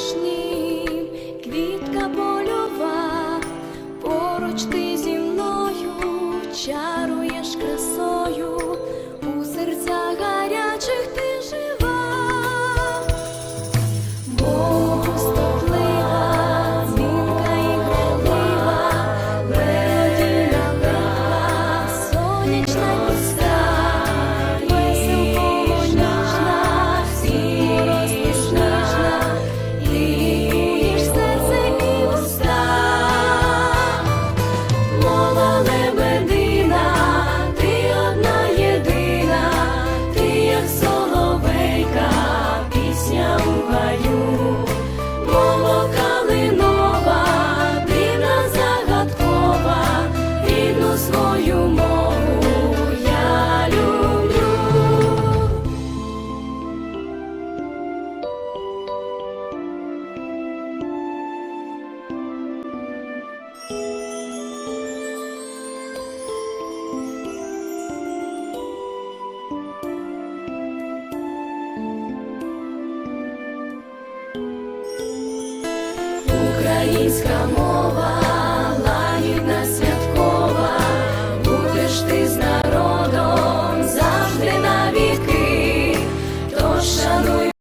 страшним, квітка польова, поруч ти зі мною час. Українська